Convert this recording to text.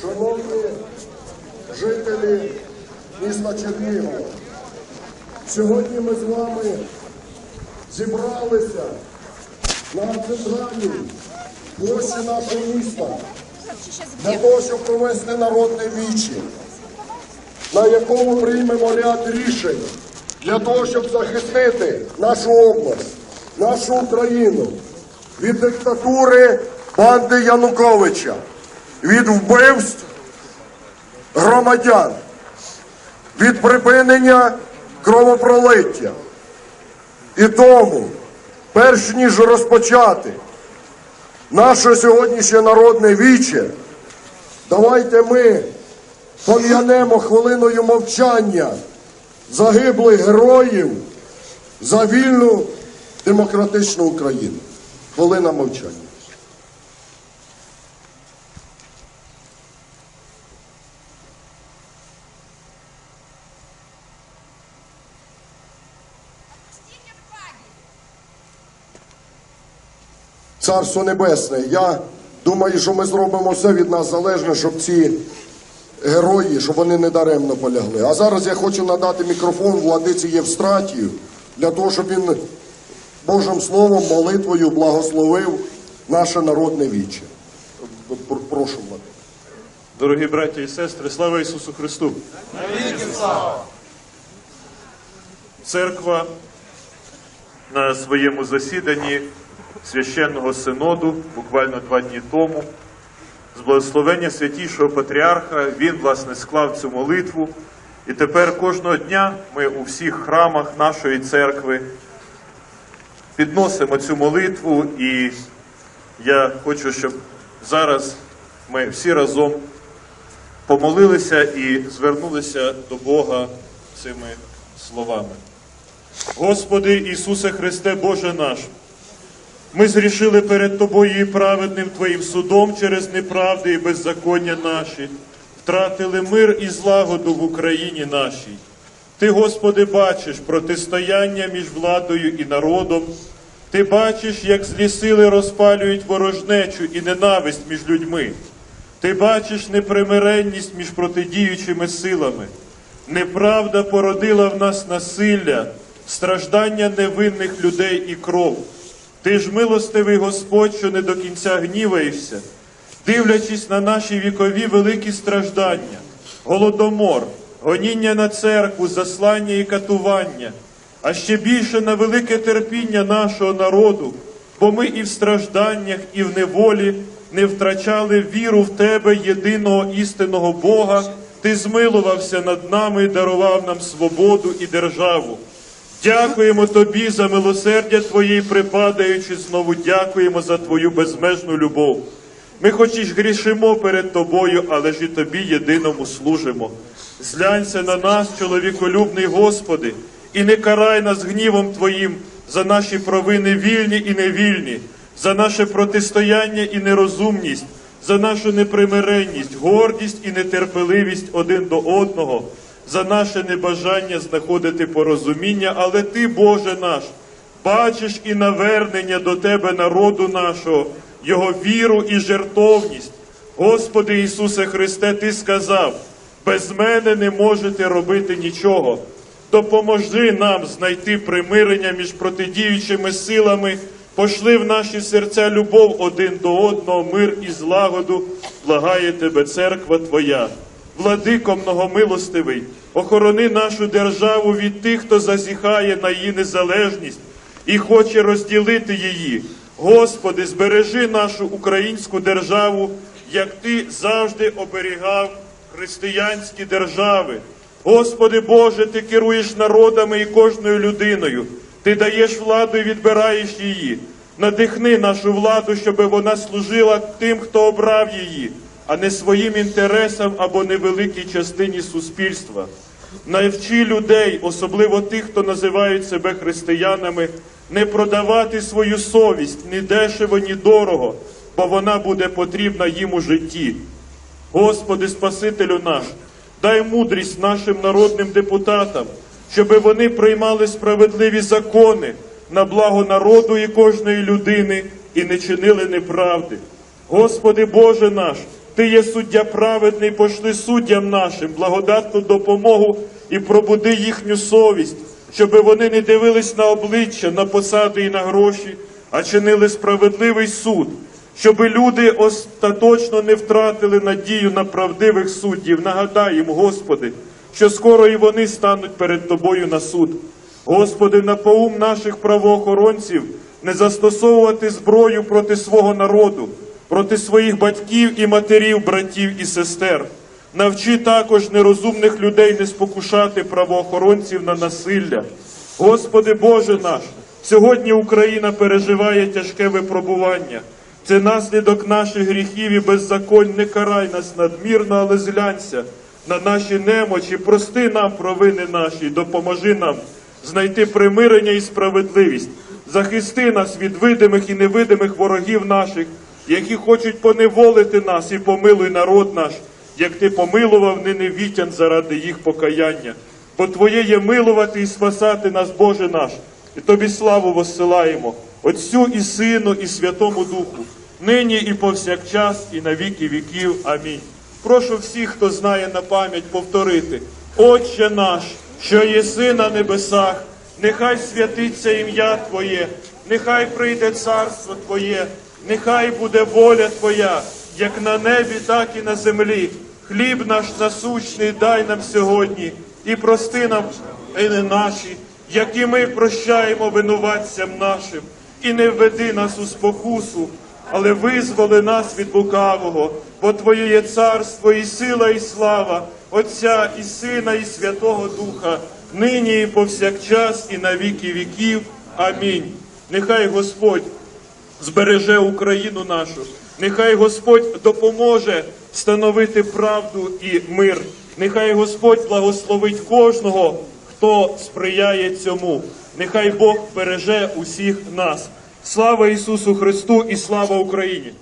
Шановні жителі міста Чернігова, сьогодні ми з вами зібралися на центральній площі нашого міста для того, щоб провести народне вічі, на якому приймемо ряд рішень для того, щоб захистити нашу область, нашу Україну від диктатури банди Януковича, від вбивств громадян, від припинення кровопролиття. І тому, перш ніж розпочати наше сьогоднішнє народне віче, давайте ми пом'янемо хвилиною мовчання загиблих героїв за вільну демократичну Україну. Хвилина мовчання. Царство Небесне, я думаю, що ми зробимо все від нас залежне, щоб ці герої, щоб вони не даремно полягли. А зараз я хочу надати мікрофон владиці Євстратію для того, щоб він Божим словом, молитвою благословив наше народне віче. Прошу влади. Дорогі браття і сестри, слава Ісусу Христу! Церква на своєму засіданні священного синоду буквально два дні тому з благословення святішого патріарха він власне склав цю молитву. І тепер кожного дня ми у всіх храмах нашої церкви підносимо цю молитву, і я хочу, щоб зараз ми всі разом помолилися і звернулися до Бога цими словами. Господи Ісусе Христе, Боже наш, ми зрішили перед Тобою і праведним Твоїм судом через неправди і беззаконня наші, втратили мир і злагоду в Україні нашій. Ти, Господи, бачиш протистояння між владою і народом. Ти бачиш, як злі сили розпалюють ворожнечу і ненависть між людьми. Ти бачиш непримиренність між протидіючими силами. Неправда породила в нас насилля, страждання невинних людей і кров. Ти ж милостивий Господь, що не до кінця гніваєшся, дивлячись на наші вікові великі страждання, голодомор, гоніння на церкву, заслання і катування, а ще більше на велике терпіння нашого народу, бо ми і в стражданнях, і в неволі не втрачали віру в Тебе, єдиного істинного Бога. Ти змилувався над нами і дарував нам свободу і державу. Дякуємо Тобі за милосердя Твоє, припадаючи, знову дякуємо за Твою безмежну любов. Ми хоч і ж грішимо перед Тобою, але ж і Тобі єдиному служимо. Зглянься на нас, чоловіколюбний Господи, і не карай нас гнівом Твоїм за наші провини вільні і невільні, за наше протистояння і нерозумність, за нашу непримиренність, гордість і нетерпеливість один до одного, за наше небажання знаходити порозуміння, але Ти, Боже наш, бачиш і навернення до Тебе народу нашого, Його віру і жертовність. Господи Ісусе Христе, Ти сказав, без мене не можете робити нічого. Допоможи нам знайти примирення між протидіючими силами, пошли в наші серця любов один до одного, мир і злагоду, благає тебе, церква Твоя. Владико многомилостивий, охорони нашу державу від тих, хто зазіхає на її незалежність і хоче розділити її. Господи, збережи нашу українську державу, як Ти завжди оберігав християнські держави. Господи Боже, Ти керуєш народами і кожною людиною. Ти даєш владу і відбираєш її. Надихни нашу владу, щоб вона служила тим, хто обрав її, а не своїм інтересам або невеликій частині суспільства. Навчи людей, особливо тих, хто називають себе християнами, не продавати свою совість ні дешево, ні дорого, бо вона буде потрібна їм у житті. Господи, Спасителю наш, дай мудрість нашим народним депутатам, щоб вони приймали справедливі закони, на благо народу і кожної людини, і не чинили неправди. Господи Боже наш, Ти є суддя праведний, пошли суддям нашим благодатну допомогу і пробуди їхню совість, щоби вони не дивились на обличчя, на посади і на гроші, а чинили справедливий суд, щоби люди остаточно не втратили надію на правдивих суддів. Нагадай їм, Господи, що скоро і вони стануть перед Тобою на суд. Господи, напоум наших правоохоронців не застосовувати зброю проти свого народу, проти своїх батьків і матерів, братів і сестер. Навчи також нерозумних людей не спокушати правоохоронців на насилля. Господи Боже наш, сьогодні Україна переживає тяжке випробування. Це наслідок наших гріхів і беззаконь. Не карай нас надмірно, але зглянься на наші немочі. Прости нам провини наші, допоможи нам знайти примирення і справедливість. Захисти нас від видимих і невидимих ворогів наших, які хочуть поневолити нас, і помилуй народ наш, як ти помилував неневітян заради їх покаяння. Бо Твоє є милувати і спасати нас, Боже наш, і Тобі славу воссилаємо, Отцю і Сину, і Святому Духу, нині і повсякчас, і на віки віків. Амінь. Прошу всіх, хто знає на пам'ять, повторити. Отче наш, що єси на небесах, нехай святиться ім'я Твоє, нехай прийде царство Твоє, нехай буде воля Твоя, як на небі, так і на землі. Хліб наш насущний дай нам сьогодні, і прости нам вини наші, як і ми прощаємо винуватцям нашим, і не введи нас у спокусу, але визволи нас від лукавого, бо Твоє є царство, і сила, і слава, Отця і Сина, і Святого Духа, нині і повсякчас, і на віки віків. Амінь. Нехай Господь збереже Україну нашу. Нехай Господь допоможе встановити правду і мир. Нехай Господь благословить кожного, хто сприяє цьому. Нехай Бог береже усіх нас. Слава Ісусу Христу і слава Україні!